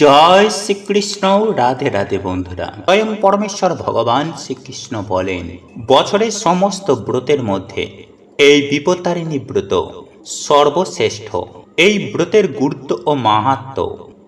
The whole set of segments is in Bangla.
জয় শ্রীকৃষ্ণ, রাধে রাধে বন্ধুরা। স্বয়ং পরমেশ্বর ভগবান শ্রীকৃষ্ণ বলেন, বছরের সমস্ত ব্রতের মধ্যে এই বিপত্তারিণী ব্রত সর্বশ্রেষ্ঠ। এই ব্রতের গুরুত্ব ও মাহাত্ম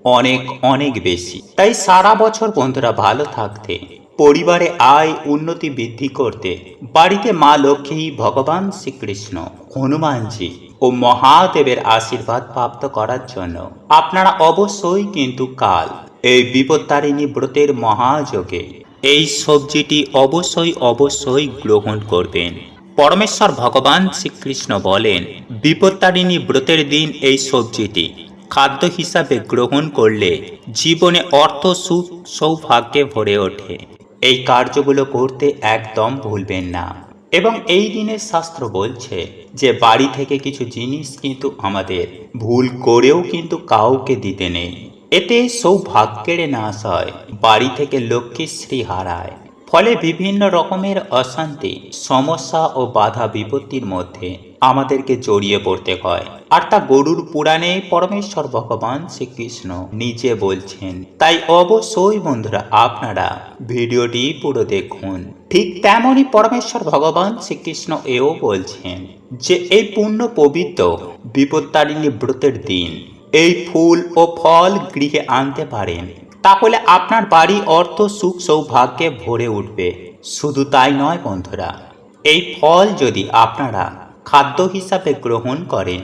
অনেক অনেক বেশি। তাই সারা বছর বন্ধুরা ভালো থাকতে, পরিবারে আয়, উন্নতি বৃদ্ধি করতে, বাড়িতে মা লক্ষ্মী, ভগবান শ্রীকৃষ্ণ, হনুমানজি ও মহাদেবের আশীর্বাদ প্রাপ্ত করার জন্য। আপনারা অবশ্যই কিন্তু কাল এই বিপত্তারিণী ব্রতের মহাযোগে এই সবজিটি অবশ্যই অবশ্যই গ্রহণ করবেন। পরমেশ্বর ভগবান শ্রীকৃষ্ণ বলেন বিপত্তারিণী ব্রতের দিন এই সবজিটি খাদ্য হিসাবে গ্রহণ করলে জীবনে অর্থ, সুখ, সৌভাগ্যে ভরে ওঠে। এই কার্যগুলো করতে একদম ভুলবেন না। এবং এই দিনের শাস্ত্র বলছে যে বাড়ি থেকে কিছু জিনিস কিন্তু আমাদের ভুল করেও কিন্তু কাউকে দিতে নেই। এতে সৌভাগ্যের নাশ হয়। বাড়ি থেকে লক্ষ্মীশ্রী হারায়। ফলে বিভিন্ন রকমের অশান্তি, সমস্যা ও বাধা বিপত্তির মধ্যে আমাদেরকে জড়িয়ে পড়তে হয়। আর তা গরুর পুরাণে পরমেশ্বর ভগবান শ্রীকৃষ্ণ নিজে বলছেন। তাই অবশ্যই বন্ধুরা, আপনারা ভিডিওটি পুরো দেখুন। ঠিক তেমনই পরমেশ্বর ভগবান শ্রীকৃষ্ণ এও বলছেন যে, এই পূর্ণ পবিত্র বিপত্তারিণী ব্রতের দিন এই ফুল ও ফল গৃহে আনতে পারেন। তাহলে আপনার বাড়ি অর্থ, সুখ, সৌভাগ্যে ভরে উঠবে। শুধু তাই নয় বন্ধুরা, এই ফল যদি আপনারা খাদ্য হিসাবে গ্রহণ করেন,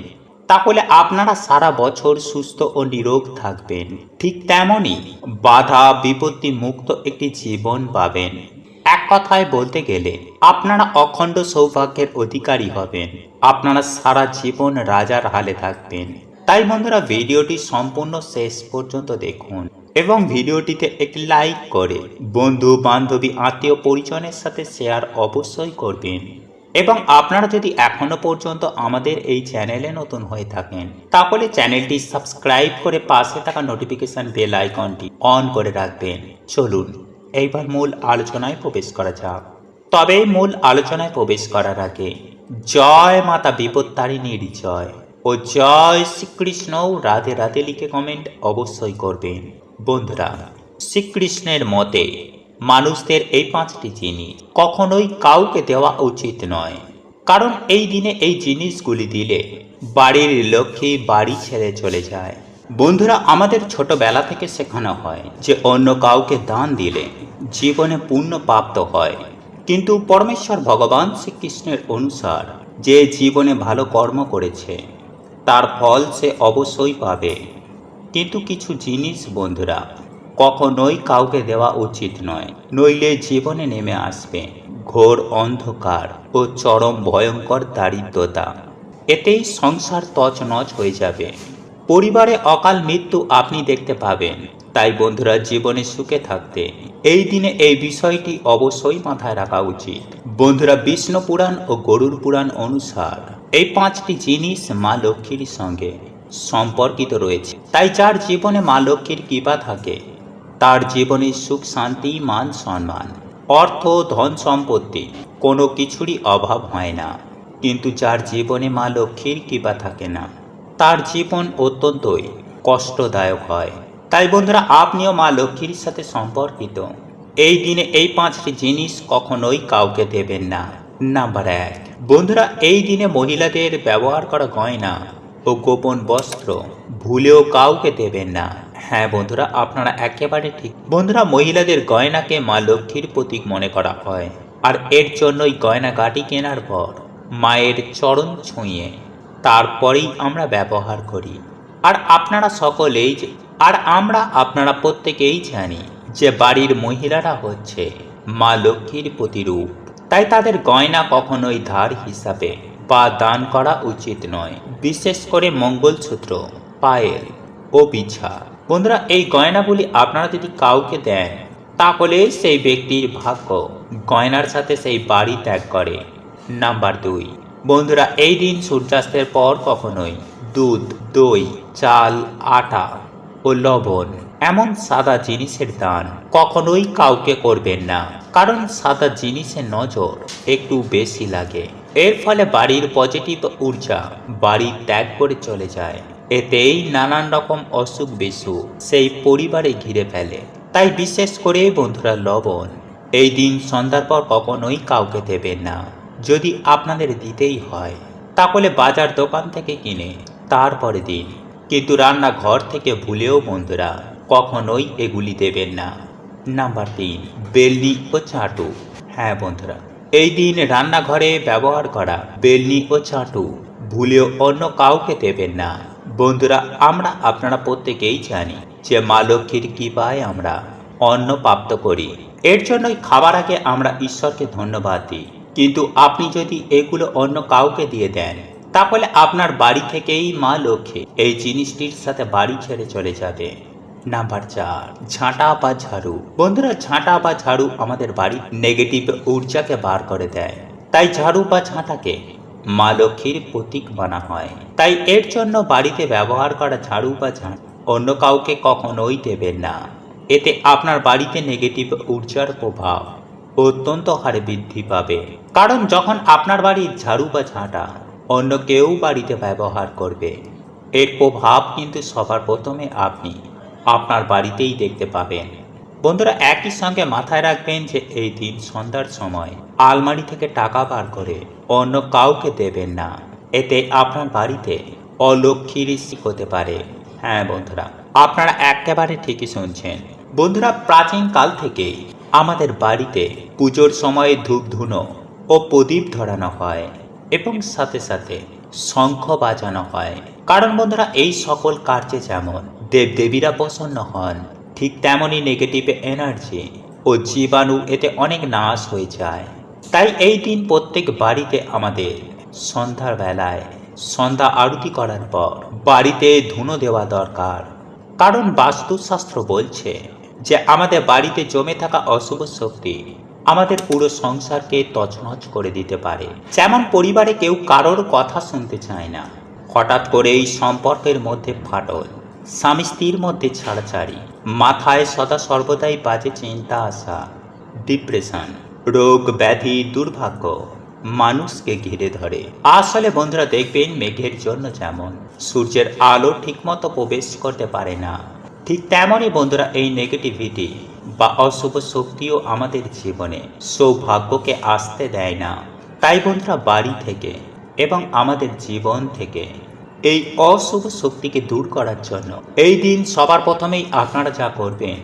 তাহলে আপনারা সারা বছর সুস্থ ও নিরোগ থাকবেন। ঠিক তেমনই বাধা বিপত্তি মুক্ত একটি জীবন পাবেন। এক কথায় বলতে গেলে, আপনারা অখণ্ড সৌভাগ্যের অধিকারী হবেন। আপনারা সারা জীবন রাজার হালে থাকবেন। তাই বন্ধুরা, ভিডিওটি সম্পূর্ণ শেষ পর্যন্ত দেখুন। এবং ভিডিওটিতে একটি লাইক করে বন্ধু বান্ধবী আত্মীয় পরিজনের সাথে শেয়ার অবশ্যই করবেন। এবং আপনারা যদি এখনও পর্যন্ত আমাদের এই চ্যানেলে নতুন হয়ে থাকেন, তাহলে চ্যানেলটি সাবস্ক্রাইব করে পাশে থাকা নোটিফিকেশন বেল আইকনটি অন করে রাখবেন। চলুন, এইবার মূল আলোচনায় প্রবেশ করা যাক। তবে মূল আলোচনায় প্রবেশ করার আগে, জয় মাতা বিপত্তারিণীর জয় ও জয় শ্রীকৃষ্ণ রাধে রাধে লিখে কমেন্ট অবশ্যই করবেন। বন্ধুরা, শ্রীকৃষ্ণের মতে, মানুষদের এই পাঁচটি জিনিস কখনোই কাউকে দেওয়া উচিত নয়। কারণ এই দিনে এই জিনিসগুলি দিলে বাড়ির লক্ষ্মী বাড়ি ছেড়ে চলে যায়। বন্ধুরা, আমাদের ছোটবেলা থেকে শেখানো হয় যে অন্য কাউকে দান দিলে জীবনে পুণ্য প্রাপ্ত হয়। কিন্তু পরমেশ্বর ভগবান শ্রীকৃষ্ণের অনুসার যে জীবনে ভালো কর্ম করেছে, তার ফল সে অবশ্যই পাবে। কিন্তু কিছু জিনিস, বন্ধুরা, কখনোই কাউকে দেওয়া উচিত নয়। নইলে জীবনে নেমে আসবে ঘোর অন্ধকার ও চরম ভয়ঙ্কর দারিদ্রতা। এতেই সংসার তছনছ হয়ে যাবে। পরিবারে অকাল মৃত্যু আপনি দেখতে পাবেন। তাই, বন্ধুরা, জীবনে সুখে থাকতে এই দিনে এই বিষয়টি অবশ্যই মাথায় রাখা উচিত। বন্ধুরা, বিষ্ণু পুরাণ ও গরুর পুরাণ অনুসার এই পাঁচটি জিনিস মা লক্ষ্মীর সঙ্গে সম্পর্কিত রয়েছে। তাই যার জীবনে মা লক্ষ্মীর কৃপা থাকে, তার জীবনে সুখ, শান্তি, মান, সম্মান, অর্থ, ধন, সম্পত্তি কোনো কিছুরই অভাব হয় না। কিন্তু যার জীবনে মা লক্ষ্মীর কৃপা থাকে না, তার জীবন অত্যন্তই কষ্টদায়ক হয়। তাই বন্ধুরা, আপনিও মা লক্ষ্মীর সাথে সম্পর্কিত। এই দিনে এই পাঁচটি জিনিস কখনোই কাউকে দেবেন না। নাম্বার এক, বন্ধুরা, এই দিনে মহিলাদের ব্যবহার করা গয়না ও গোপন বস্ত্র ভুলেও কাউকে দেবেন না। হ্যাঁ বন্ধুরা, আপনারা একেবারে ঠিক। বন্ধুরা, মহিলাদের গয়নাকে মা লক্ষ্মীর প্রতীক মনে করা হয়। আর এর জন্যই গয়না গাটি কেনার পর মায়ের চরণ ছুঁয়ে তারপরেই আমরা ব্যবহার করি। আর আপনারা সকলেই আর আমরা, আপনারা প্রত্যেকেই জানি যে বাড়ির মহিলারা হচ্ছে মা লক্ষ্মীর প্রতিরূপ। তাই তাদের গয়না কখনোই ধার হিসাবে বা দান করা উচিত নয়, বিশেষ করে মঙ্গলসূত্র, পায়েল ও বিছা। বন্ধুরা, এই গয়নাগুলি আপনারা যদি কাউকে দেন, তাহলে সেই ব্যক্তির ভাগ্য গয়নার সাথে সেই বাড়ি ত্যাগ করে। নাম্বার দুই, বন্ধুরা, এই দিন সূর্যাস্তের পর কখনোই দুধ, দই, চাল, আটা ও লবণ এমন সাদা জিনিসের দান কখনোই কাউকে করবেন না, কারণ সাদা জিনিসের নজর একটু বেশি লাগে। এর ফলে বাড়ির পজিটিভ ঊর্জা বাড়ি ত্যাগ করে চলে যায়। এতেই নানান রকম অসুখ বিসুখ সেই পরিবারে ঘিরে ফেলে। তাই বিশেষ করে বন্ধুরা লবণ, এই দিন সন্ধ্যার পর কখনোই কাউকে দেবেন না। যদি আপনাদের দিতেই হয়, তাহলে বাজার দোকান থেকে কিনে তারপরে দিন। কিন্তু রান্না ঘর থেকে ভুলেও বন্ধুরা কখনোই এগুলি দেবেন না। নাম্বার তিন, বেলনি ও চাটু। হ্যাঁ বন্ধুরা এই দিন রান্নাঘরে ব্যবহার করা বেলনি ও চাটু ভুলেও অন্য কাউকে দেবেন না। বন্ধুরা, আমরা আপনারা প্রত্যেকেই জানি যে মা লক্ষ্মীর কৃপায় আমরা অন্ন প্রাপ্ত করি। এর জন্যই খাবার আগে আমরা ঈশ্বরকে ধন্যবাদ দিই। কিন্তু আপনি যদি এগুলো অন্য কাউকে দিয়ে দেন, তাহলে আপনার বাড়ি থেকেই মা লক্ষ্মী এই জিনিসটির সাথে বাড়ি ছেড়ে চলে যাবে। নাম্বার চার, ঝাঁটা বা ঝাড়ু। বন্ধুরা, ঝাঁটা বা ঝাড়ু আমাদের বাড়ির নেগেটিভ ঊর্জাকে বার করে দেয়। তাই ঝাড়ু বা ঝাঁটাকে মা লক্ষ্মীর প্রতীক মানা হয়। তাই এর জন্য বাড়িতে ব্যবহার করা ঝাড়ু বা ঝাঁট অন্য কাউকে কখনোই দেবেন না। এতে আপনার বাড়িতে নেগেটিভ ঊর্জার প্রভাব অত্যন্ত হারে বৃদ্ধি পাবে। কারণ যখন আপনার বাড়ির ঝাড়ু বা ঝাঁটা অন্য কেউ বাড়িতে ব্যবহার করবে, এর প্রভাব কিন্তু সবার প্রথমে আপনি। আপনার বাড়িতেই দেখতে পাবেন। বন্ধুরা, একই সঙ্গে মাথায় রাখবেন যে এই দিন সন্ধ্যার সময় আলমারি থেকে টাকা বার করে অন্য কাউকে দেবেন না। এতে আপনার বাড়িতে অলক্ষী ঋষি হতে পারে। হ্যাঁ বন্ধুরা, আপনারা একেবারে ঠিকই শুনছেন। বন্ধুরা, প্রাচীন কাল থেকেই আমাদের বাড়িতে পুজোর সময়ে ধূপ ধুনো ও প্রদীপ ধরানো হয় এবং সাথে সাথে শঙ্খ বাজানো হয়। কারণ বন্ধুরা, এই সকল কার্যে যেমন দেবদেবীরা প্রসন্ন হন। ঠিক তেমনই নেগেটিভ এনার্জি ও জীবাণু এতে অনেক নাশ হয়ে যায়। তাই এই দিন প্রত্যেক বাড়িতে আমাদের সন্ধ্যার বেলায় সন্ধ্যা আরতি করার পর বাড়িতে ধুনো দেওয়া দরকার। কারণ বাস্তুশাস্ত্র বলছে যে, আমাদের বাড়িতে জমে থাকা অশুভ শক্তি আমাদের পুরো সংসারকে তছনছ করে দিতে পারে। যেমন পরিবারে কেউ কারোর কথা শুনতে চায় না। হঠাৎ করে এই সম্পর্কের মধ্যে ফাটল। স্বামী স্ত্রীর মধ্যে ছাড়াছাড়ি। মাথায় সদা সর্বদাই বাজে চিন্তা আসা ডিপ্রেশন রোগ, ব্যাধি, দুর্ভাগ্য, মানুষকে ঘিরে ধরে। আসলে বন্ধুরা, দেখবেন মেঘের জন্য যেমন সূর্যের আলো ঠিকমতো প্রবেশ করতে পারে না। ঠিক তেমনই বন্ধুরা, এই নেগেটিভিটি বা অশুভ শক্তিও আমাদের জীবনে সৌভাগ্যকে আসতে দেয় না। তাই বন্ধুরা, বাড়ি থেকে এবং আমাদের জীবন থেকে এই অশুভ শক্তিকে দূর করার জন্য। এই দিন সবার প্রথমেই আপনারা যা করবেন,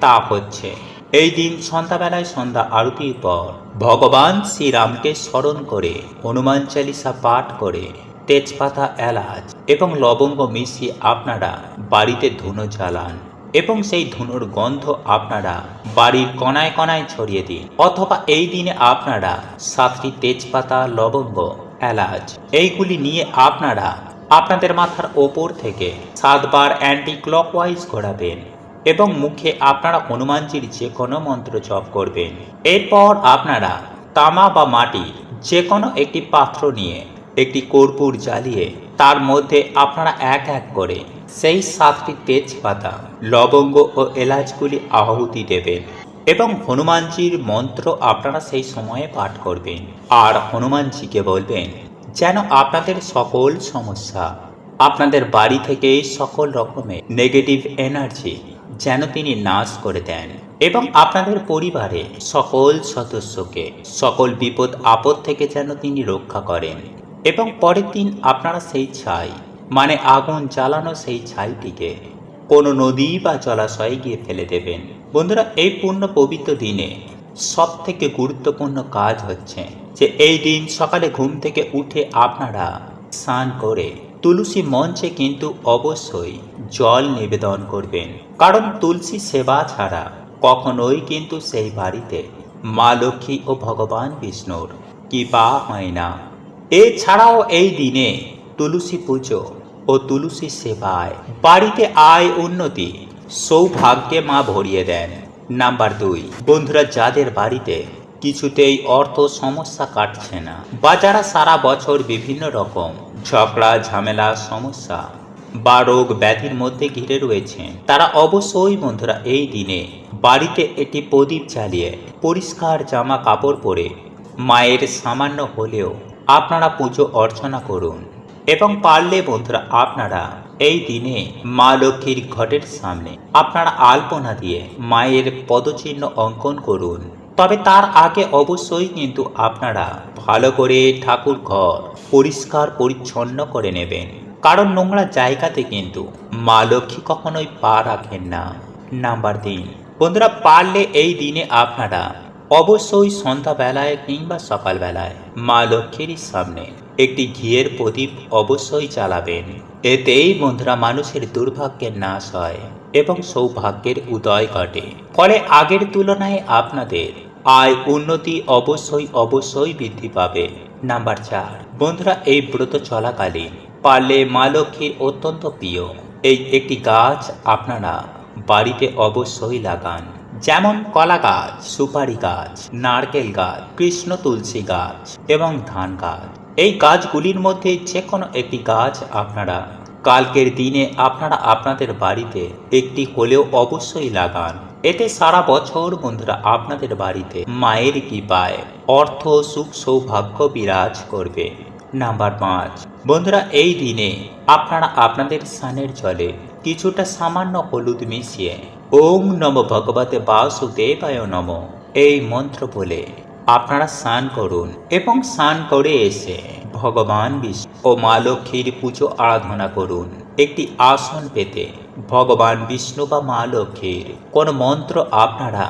তা হচ্ছে, এই দিন সন্ধ্যাবেলায় সন্ধ্যা আরতির পর ভগবান শ্রীরামকে স্মরণ করে, হনুমান চালিসা পাঠ করে, তেজপাতা এলাচ এবং লবঙ্গ মিশিয়ে আপনারা বাড়িতে ধুনো জ্বালান এবং সেই ধুনোর গন্ধ আপনারা বাড়ির কণায় কণায় ছড়িয়ে দিন। অথবা এই দিনে আপনারা সাতটি তেজপাতা, লবঙ্গ, এলাচ, এইগুলি নিয়ে আপনারা আপনাদের মাথার ওপর থেকে সাতবার অ্যান্টি ক্লকওয়াইজ ঘোরাবেন এবং মুখে আপনারা হনুমানজির যে কোনো মন্ত্র জপ করবেন। এরপর আপনারা তামা বা মাটি যে কোনো একটি পাত্র নিয়ে একটি কর্পূর জ্বালিয়ে তার মধ্যে আপনারা এক এক করে সেই সাতটি তেজপাতা, লবঙ্গ ও এলাচগুলি আহুতি দেবেন এবং হনুমানজির মন্ত্র আপনারা সেই সময়ে পাঠ করবেন। আর হনুমানজিকে বলবেন যেন আপনাদের সকল সমস্যা, আপনাদের বাড়ি থেকে সকল রকমের নেগেটিভ এনার্জি যেন তিনি নাশ করে দেন এবং আপনাদের পরিবারে সকল সদস্যকে, সকল বিপদ আপদ থেকে যেন তিনি রক্ষা করেন এবং পরের দিন আপনারা সেই ছাই মানে আগুন জ্বালানো সেই ছাইটিকে কোনো নদী বা জলাশয়ে গিয়ে ফেলে দেবেন। বন্ধুরা, এই পূর্ণ পবিত্র দিনে সব থেকে গুরুত্বপূর্ণ কাজ হচ্ছে যে এই দিন সকালে ঘুম থেকে উঠে আপনারা স্নান করে তুলসী মঞ্চে কিন্তু অবশ্যই জল নিবেদন করবেন। কারণ তুলসী সেবা ছাড়া কখনোই কিন্তু সেই বাড়িতে মা লক্ষ্মী ও ভগবান বিষ্ণুর কৃপা হয় না। এছাড়াও এই দিনে তুলসী পুজো ও তুলসী সেবায় বাড়িতে আয় উন্নতি সৌভাগ্যে মা ভরিয়ে দেন। নাম্বার দুই, বন্ধুরা যাদের বাড়িতে কিছুতেই অর্থ সমস্যা কাটছে না। বা যারা সারা বছর বিভিন্ন রকম ঝগড়া, ঝামেলা, সমস্যা বা রোগ ব্যাধির মধ্যে ঘিরে রয়েছে। তারা অবশ্যই বন্ধুরা এই দিনে বাড়িতে একটি প্রদীপ জ্বালিয়ে পরিষ্কার জামা কাপড় পরে মায়ের সামান্য হলেও আপনারা পুজো অর্চনা করুন। এবং পারলে বন্ধুরা আপনারা এই দিনে মা লক্ষ্মীর ঘটের সামনে আপনারা আলপনা দিয়ে মায়ের পদচিহ্ন অঙ্কন করুন। তবে তার আগে অবশ্যই কিন্তু আপনারা ভালো করে ঠাকুর ঘর পরিষ্কার পরিচ্ছন্ন করে নেবেন। কারণ নোংরা জায়গাতে কিন্তু মা লক্ষ্মী কখনোই পা রাখেন না। নাম্বার তিন, বন্ধুরা পারলে এই দিনে আপনারা অবশ্যই সন্ধ্যাবেলায় কিংবা সকালবেলায় মা লক্ষ্মীর সামনে একটি ঘিয়ের প্রদীপ অবশ্যই চালাবেন এতেই বন্ধুরা মানুষের দুর্ভাগ্যের নাশ হয় এবং সৌভাগ্যের উদয় ঘটে। ফলে আগের তুলনায় আপনাদের আয় উন্নতি অবশ্যই অবশ্যই বৃদ্ধি পাবে। নাম্বার চার, বন্ধুরা, এই ব্রত চলাকালীন পারলে মা লক্ষ্মীর অত্যন্ত প্রিয়। এই একটি গাছ আপনারা বাড়িতে অবশ্যই লাগান। যেমন কলা গাছ, সুপারি গাছ, নারকেল গাছ, কৃষ্ণ তুলসী গাছ এবং ধান গাছ। এই গাছগুলির মধ্যে যে কোনো একটি গাছ আপনারা কালকের দিনে আপনারা আপনাদের বাড়িতে একটি হলেও অবশ্যই লাগান। এতে সারা বছর বন্ধুরা আপনাদের বাড়িতে মায়ের কৃপায় অর্থ, সুখ, সৌভাগ্য বিরাজ করবে। নাম্বার পাঁচ, বন্ধুরা এই দিনে আপনারা আপনাদের স্নানের জলে কিছুটা সামান্য হলুদ মিশিয়ে ওম নম ভগবতে বাসুদেবায় নম এই মন্ত্র বলে আপনারা স্নান করুন এবং স্নান করে এসে ভগবান বিষ্ণু ও মা লক্ষ্মীর পুজো আরাধনা করুন। একটি আসন পেতে ভগবান বিষ্ণু বা মা লক্ষ্মীর কোন মন্ত্র আপনারা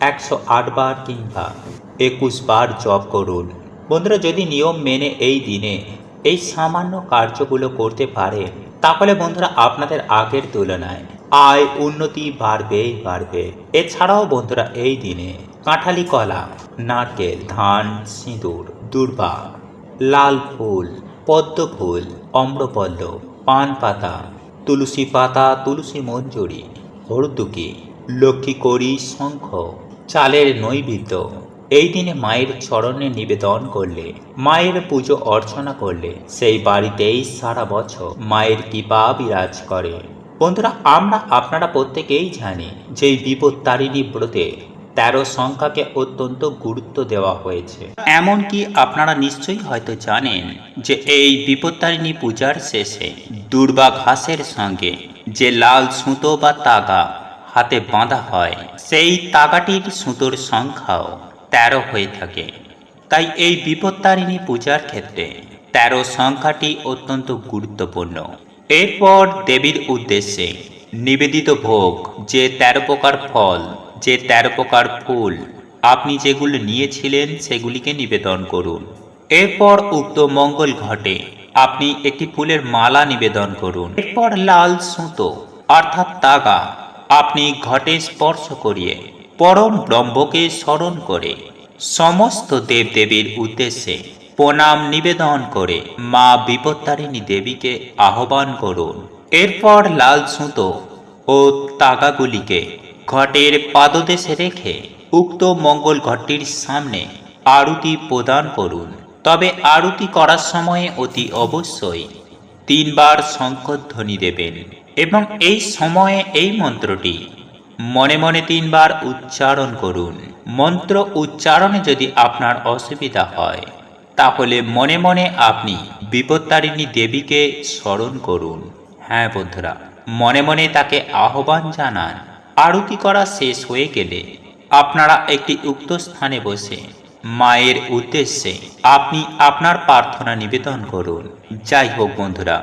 একশো আট বার কিংবা একুশ বার জপ করুন। বন্ধুরা, যদি নিয়ম মেনে এই দিনে এই সামান্য কার্যগুলো করতে পারেন, তাহলে বন্ধুরা আপনাদের আগের তুলনায় আয় উন্নতি বাড়বেই বাড়বে। এছাড়াও বন্ধুরা, এই দিনে কাঁঠালি কলা, নারকেল, ধান, সিঁদুর, দুর্বা, লাল ফুল পদ্ম ফুল, অম্রপল্ল, পান পাতা, তুলসী পাতা, তুলসী মঞ্জুরি, হরদুকি, লক্ষ্মী করি শঙ্খ, চালের নৈবেদ্য। এই দিনে মায়ের চরণে নিবেদন করলে, মায়ের পুজো অর্চনা করলে, সেই বাড়িতেই সারা বছর মায়ের কৃপা বিরাজ করে। বন্ধুরা, আমরা আপনারা প্রত্যেকেই জানি যে বিপদ তারিণী ব্রতে তেরো সংখ্যাকে অত্যন্ত গুরুত্ব দেওয়া হয়েছে। এমনকি আপনারা নিশ্চয়ই হয়তো জানেন যে এই বিপত্তারিণী পূজার শেষে দুর্বা ঘাসের সঙ্গে যে লাল সুতো বা তাগা হাতে বাঁধা হয়, সেই তাগাটির সুতোর সংখ্যাও তেরো হয়ে থাকে। তাই এই বিপত্তারিণী পূজার ক্ষেত্রে তেরো সংখ্যাটি অত্যন্ত গুরুত্বপূর্ণ। এরপর দেবীর উদ্দেশ্যে নিবেদিত ভোগ যে তেরো প্রকার ফল যে তেরো প্রকার ফুল আপনি যেগুলো নিয়েছিলেন সেগুলিকে নিবেদন করুন। এরপর উক্ত মঙ্গল ঘটে, আপনি একটি ফুলের মালা নিবেদন করুন। এরপর লাল সুতো, অর্থাৎ তাগা, আপনি ঘটে স্পর্শ করিয়ে, পরম ব্রহ্মকে স্মরণ করে, সমস্ত দেবদেবীর উদ্দেশ্যে প্রণাম নিবেদন করে মা বিপত্তারিণী দেবীকে আহ্বান করুন। এরপর লাল সুতো ও তাগাগুলিকে ঘটের পাদদেশে রেখে উক্ত মঙ্গল ঘটটির সামনে আরতি প্রদান করুন। তবে আরতি করার সময়ে অতি অবশ্যই তিনবার শঙ্করধ্বনি দেবেন এবং এই সময়ে এই মন্ত্রটি মনে মনে তিনবার উচ্চারণ করুন। মন্ত্র উচ্চারণে যদি আপনার অসুবিধা হয়, তাহলে মনে মনে আপনি বিপত্তারিণী দেবীকে স্মরণ করুন। হ্যাঁ বন্ধুরা, মনে মনে তাকে আহ্বান জানান। আরতি করা শেষ হয়ে গেলে আপনারা একটি উক্ত স্থানে বসে মায়ের উদ্দেশ্যে আপনি আপনার প্রার্থনা নিবেদন করুন। যাই হোক বন্ধুরা,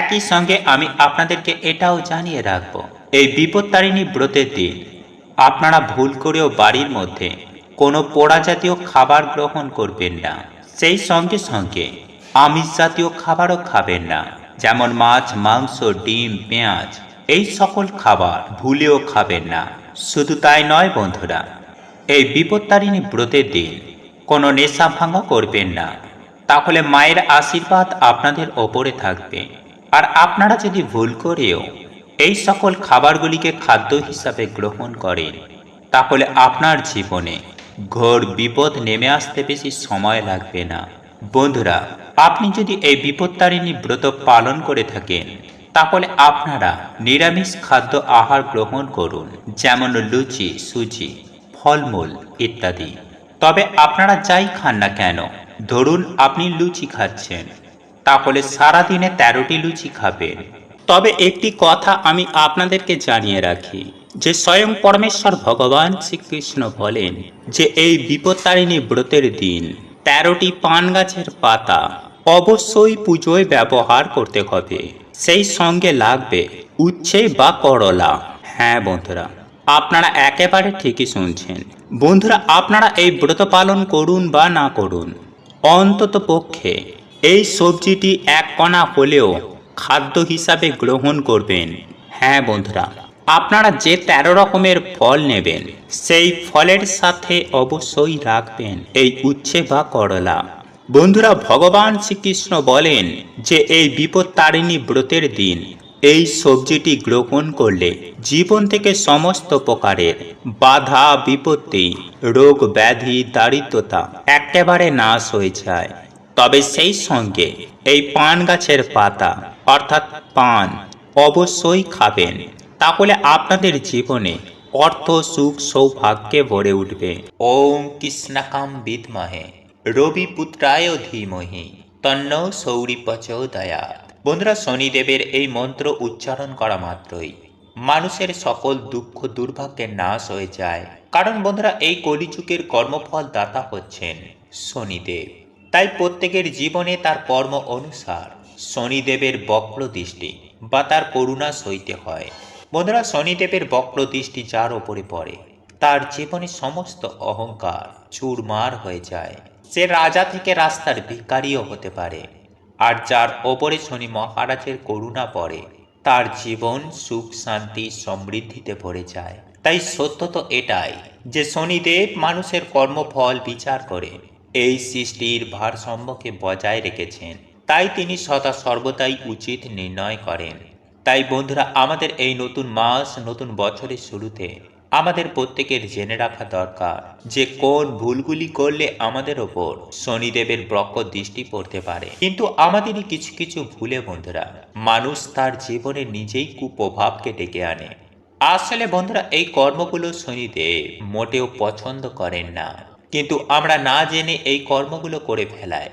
একই সঙ্গে আমি আপনাদেরকে এটাও জানিয়ে রাখব, এই বিপত্তারিণী ব্রতের দিন আপনারা ভুল করেও বাড়ির মধ্যে কোনো পোড়া জাতীয় খাবার গ্রহণ করবেন না। সেই সঙ্গে সঙ্গে আমিষ জাতীয় খাবারও খাবেন না, যেমন মাছ, মাংস, ডিম, পেঁয়াজ এই সকল খাবার ভুলেও খাবেন না। শুধু তাই নয়, বন্ধুরা, এই বিপত্তারিণী ব্রতের দিন কোনো নেশা ভাঙা করবেন না। তাহলে মায়ের আশীর্বাদ আপনাদের ওপরে থাকবে। আর আপনারা যদি ভুল করেও এই সকল খাবারগুলিকে খাদ্য হিসাবে গ্রহণ করেন, তাহলে আপনার জীবনে ঘোর বিপদ নেমে আসতে বেশি সময় লাগবে না। বন্ধুরা, আপনি যদি এই বিপত্তারিণী ব্রত পালন করে থাকেন তাহলে আপনারা নিরামিষ খাদ্য আহার গ্রহণ করুন, যেমন লুচি, সুজি, ফলমূল ইত্যাদি। তবে আপনারা যাই খান না কেন, ধরুন আপনি লুচি খাচ্ছেন, তাহলে সারাদিনে তেরোটি লুচি খাবেন। তবে একটি কথা আমি আপনাদেরকে জানিয়ে রাখি, যে স্বয়ং পরমেশ্বর ভগবান শ্রীকৃষ্ণ বলেন যে এই বিপত্তারিণী ব্রতের দিন তেরোটি পান গাছের পাতা অবশ্যই পুজোয় ব্যবহার করতে হবে। সেই সঙ্গে লাগবে উচ্ছে বা করলা। হ্যাঁ বন্ধুরা, আপনারা একেবারে ঠিকই শুনছেন। বন্ধুরা, আপনারা এই ব্রত পালন করুন বা না করুন, অন্তত পক্ষে এই সবজিটি এক কণা হলেও খাদ্য হিসাবে গ্রহণ করবেন। হ্যাঁ বন্ধুরা, আপনারা যে তেরো রকমের ফল নেবেন, সেই ফলের সাথে অবশ্যই রাখবেন এই উচ্ছে বা করলা। বন্ধুরা, ভগবান শ্রীকৃষ্ণ বলেন যে, এই বিপদ তারিণী ব্রতের দিন এই সবজিটি গ্রহণ করলে জীবন থেকে সমস্ত প্রকারের বাধা, বিপত্তি, রোগ, ব্যাধি, দারিদ্রতা একেবারে নাশ হয়ে যায়। তবে সেই সঙ্গে এই পান গাছের পাতা, অর্থাৎ পান, অবশ্যই খাবেন। তাহলে আপনাদের জীবনে অর্থ, সুখ, সৌভাগ্যে ভরে উঠবে। ওম কৃষ্ণাকাম বিদমহে। রবি পুত্রায় ধীমহি, তন্ন সৌরি প্রচোদয়াৎ বন্ধুরা, শনিদেবের এই মন্ত্র উচ্চারণ করা মাত্রই। মানুষের সকল দুঃখ দুর্ভাগ্যের নাশ হয়ে যায়। কারণ বন্ধুরা, এই কলিযুগের কর্মফল দাতা হচ্ছেন শনিদেব। তাই প্রত্যেকের জীবনে তার কর্ম অনুসার শনিদেবের বক্র দৃষ্টি বা তার করুণা সইতে হয়। বন্ধুরা, শনিদেবের বক্র দৃষ্টি যার ওপরে পড়ে। তার জীবনে সমস্ত অহংকার চুরমার হয়ে যায়। সে রাজা থেকে রাস্তার ভিকারিও হতে পারে, আর যার ওপরে শনি মহারাজের করুণা পড়ে, তার জীবন সুখ, শান্তি, সমৃদ্ধিতে ভরে যায়। তাই সত্য তো এটাই যে শনিদেব মানুষের কর্মফল বিচার করে এই সৃষ্টির ভারসাম্যকে বজায় রেখেছেন। তাই তিনি সদা সর্বদাই উচিত নির্ণয় করেন। তাই বন্ধুরা, আমাদের এই নতুন মাস, নতুন বছরের শুরুতে আমাদের প্রত্যেকের জেনে রাখা দরকার যে কোন ভুলগুলি করলে আমাদের ওপর শনিদেবের ব্রক্ষ দৃষ্টি পড়তে পারে। কিন্তু আমাদেরই কিছু কিছু ভুলে বন্ধুরা, মানুষ তার জীবনে নিজেই কুপ্রভাবকে ডেকে আনে। আসলে বন্ধুরা, এই কর্মগুলো শনিদেব মোটেও পছন্দ করেন না। কিন্তু আমরা না জেনে এই কর্মগুলো করে ফেলায়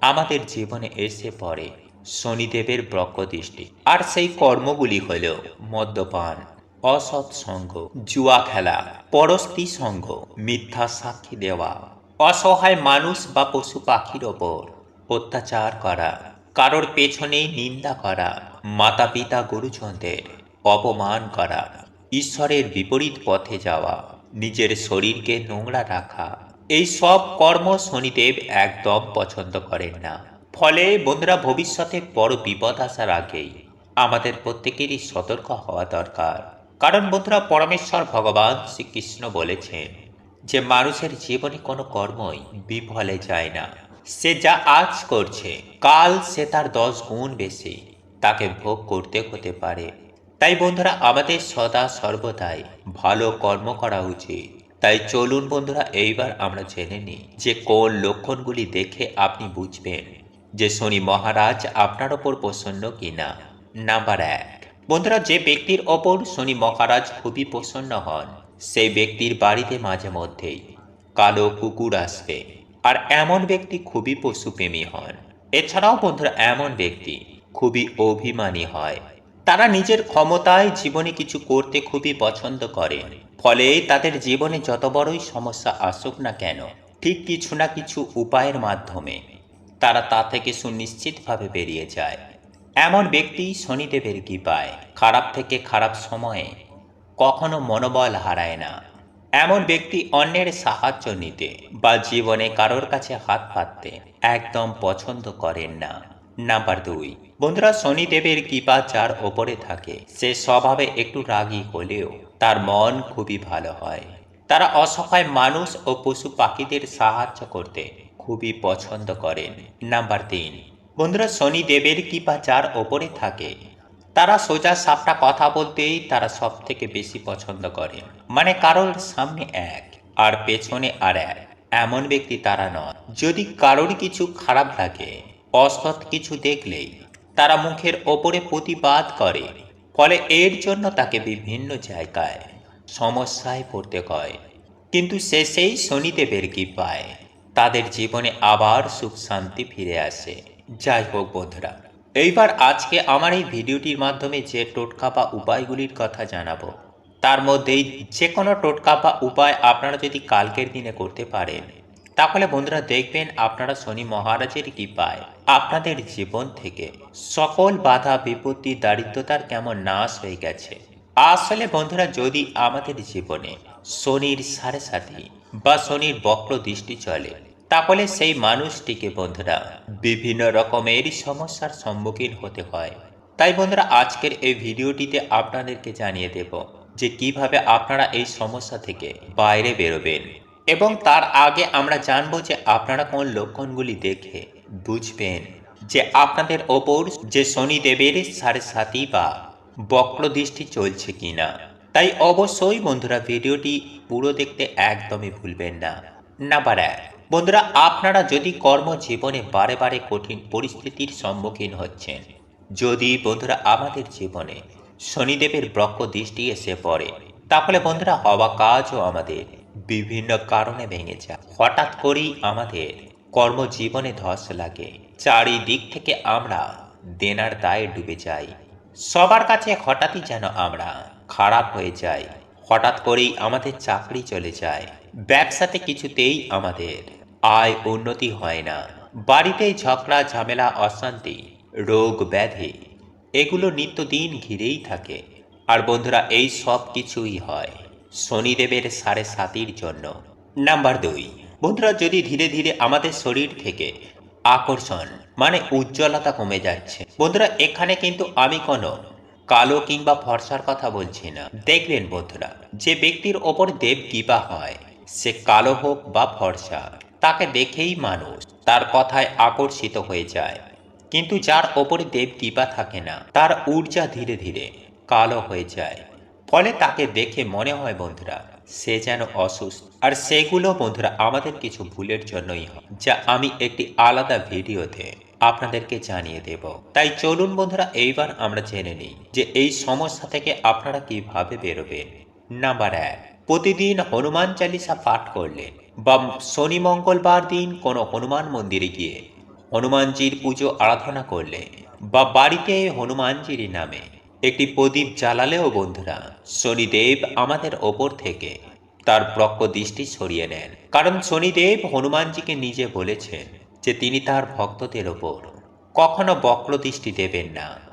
আমাদের জীবনে এসে পড়ে শনিদেবের ব্রক্ষ দৃষ্টি। আর সেই কর্মগুলি হল মদ্যপান। অসৎ সঙ্গ জুয়া খেলা, পরস্তি সঙ্গ, মিথ্যা সাক্ষী দেওয়া, অসহায় মানুষ বা পশু পাখির ওপর অত্যাচার করা, কারোর পেছনে নিন্দা করা মাতা পিতা গুরুজনদের অপমান করা, ঈশ্বরের বিপরীত পথে যাওয়া, নিজের শরীরকে নোংরা রাখা, এই সব কর্ম শনিদেব একদম পছন্দ করেন না। ফলে বন্ধুরা, ভবিষ্যতে বড় বিপদ আসার আগেই আমাদের প্রত্যেকেরই সতর্ক হওয়া দরকার। কারণ বন্ধুরা পরমেশ্বর ভগবান শ্রীকৃষ্ণ বলেছেন যে মানুষের জীবনে কোনো কর্মই বিফলে যায় না। সে যা আজ করছে, কাল সে তার দশ গুণ বেশি, তাকে ভোগ করতে হতে পারে। তাই বন্ধুরা আমাদের সদা সর্বদাই ভালো কর্ম করা উচিত। তাই চলুন বন্ধুরা এইবার আমরা জেনে নিই যে কোন লক্ষণগুলি দেখে আপনি বুঝবেন যে শনি মহারাজ আপনার ওপর প্রসন্ন কিনা। নাম্বার এক বন্ধুরা, যে ব্যক্তির ওপর শনি মহারাজ খুবই প্রসন্ন হন, সেই ব্যক্তির বাড়িতে মাঝে মধ্যেই কালো কুকুর আসবে আর এমন ব্যক্তি খুবই পশুপ্রেমী হন। এছাড়াও বন্ধুরা, এমন ব্যক্তি খুবই অভিমানী হয়। তারা নিজের ক্ষমতায় জীবনে কিছু করতে খুবই পছন্দ করে ফলে তাদের জীবনে যত বড়ই সমস্যা আসুক না কেন, ঠিক কিছু না কিছু উপায়ের মাধ্যমে তারা তা থেকে সুনিশ্চিতভাবে বেরিয়ে যায়। এমন ব্যক্তি শনিদেবের কৃপায় খারাপ থেকে খারাপ সময়ে কখনো মনোবল হারায় না। এমন ব্যক্তি অন্যের সাহায্য নিতে বা জীবনে কারোর কাছে হাত পাততে একদম পছন্দ করেন না। নাম্বার দুই, বন্ধুরা শনিদেবের কৃপা যার ওপরে থাকে, সে স্বভাবে একটু রাগী হলেও তার মন খুবই ভালো হয়। তারা অসহায় মানুষ ও পশু পাখিদের সাহায্য করতে খুবই পছন্দ করেন। নাম্বার তিন বন্ধুরা শনিদেবের কৃপা যার ওপরে থাকে। তারা সোজা সাপটা কথা বলতেই তারা সব থেকে বেশি পছন্দ করে। মানে কারোর সামনে এক, আর পেছনে আর এক। এমন ব্যক্তি তারা নয়। যদি কারোর কিছু খারাপ লাগে, অসৎ কিছু দেখলেই তারা মুখের ওপরে প্রতিবাদ করে। ফলে এর জন্য তাকে বিভিন্ন জায়গায় সমস্যায় পড়তে হয়। কিন্তু শেষেই শনিদেবের কৃপায় তাদের জীবনে আবার সুখ শান্তি ফিরে আসে। যাই হোক বন্ধুরা, এইবার আজকে আমার এই ভিডিওটির মাধ্যমে যে টোটকা বা উপায়গুলির কথা জানাব। তার মধ্যেই যে কোনো টোটকা বা উপায় আপনারা যদি কালকের দিনে করতে পারেন, তাহলে বন্ধুরা দেখবেন আপনারা শনি মহারাজের কৃপায় আপনাদের জীবন থেকে সকল বাধা, বিপত্তি, দারিদ্রতার কেমন নাশ হয়ে গেছে। আসলে বন্ধুরা যদি আমাদের জীবনে শনির সাড়ে সাথে বা শনির বক্র দৃষ্টি চলে তাহলে সেই মানুষটিকে বন্ধুরা, বিভিন্ন রকমের সমস্যার সম্মুখীন হতে হয়। তাই বন্ধুরা, আজকের এই ভিডিওটিতে আপনাদেরকে জানিয়ে দেব যে কীভাবে আপনারা এই সমস্যা থেকে বাইরে বেরোবেন এবং তার আগে আমরা জানব যে আপনারা কোন লক্ষণগুলি দেখে বুঝবেন যে আপনাদের ওপর যে শনিদেবের সাড়ে সাতি বা বক্র দৃষ্টি চলছে কিনা। তাই অবশ্যই বন্ধুরা, ভিডিওটি পুরো দেখতে একদমই ভুলবেন না। নাম্বার এক বন্ধুরা, আপনারা যদি কর্মজীবনে বারে বারে কঠিন পরিস্থিতির সম্মুখীন হচ্ছেন, যদি বন্ধুরা আমাদের জীবনে শনিদেবের ব্রক্ষ দৃষ্টি এসে পড়ে, তাহলে বন্ধুরা হওয়া কাজও আমাদের বিভিন্ন কারণে ভেঙে যায়। হঠাৎ করেই আমাদের কর্মজীবনে ধস লাগে। চারিদিক থেকে আমরা দেনার দায়ে ডুবে যাই। সবার কাছে হঠাৎই যেন আমরা খারাপ হয়ে যাই। হঠাৎ করেই আমাদের চাকরি চলে যায়। ব্যবসাতে কিছুতেই আমাদের আয় উন্নতি হয় না। বাড়িতে ঝগড়া, ঝামেলা, অশান্তি, রোগ, ব্যাধি, এগুলো নিত্যদিন ঘিরেই থাকে। আর বন্ধুরা, এই সব কিছুই হয় শনিদেবের সাড়ে সাতির জন্য। নাম্বার দুই, বন্ধুরা, যদি ধীরে ধীরে আমাদের শরীর থেকে আকর্ষণ মানে উজ্জ্বলতা কমে যাচ্ছে। বন্ধুরা, এখানে কিন্তু আমি কোনো কালো কিংবা ফর্সার কথা বলছি না। দেখবেন বন্ধুরা, যে ব্যক্তির ওপর দেব কিবা হয়, সে কালো হোক বা ফর্সা। তাকে দেখেই মানুষ তার কথায় আকর্ষিত হয়ে যায়। কিন্তু যার ওপরে দেব কৃপা থাকে না, তার ঊর্জা ধীরে ধীরে কালো হয়ে যায়। ফলে তাকে দেখে মনে হয়, বন্ধুরা, সে যেন অসুস্থ। আর সেগুলো, বন্ধুরা, আমাদের কিছু ভুলের জন্যই হয়, যা আমি একটি আলাদা ভিডিওতে আপনাদেরকে জানিয়ে দেব। তাই চলুন, বন্ধুরা, এইবার আমরা জেনে নিই যে এই সমস্যা থেকে আপনারা কীভাবে বেরোবেন। নাম্বার এক, প্রতিদিন হনুমান চালিসা পাঠ করলেন। বা শনি মঙ্গলবার দিন কোনো হনুমান মন্দিরে গিয়ে হনুমানজির পুজো আরাধনা করলে বা বাড়িতে হনুমানজির নামে একটি প্রদীপ জ্বালালেও বন্ধুরা শনিদেব আমাদের ওপর থেকে তার ব্রক্ষ দৃষ্টি সরিয়ে নেন। কারণ শনিদেব হনুমানজিকে নিজে বলেছেন যে তিনি তার ভক্তদের ওপর কখনো বক্র দৃষ্টি দেবেন না।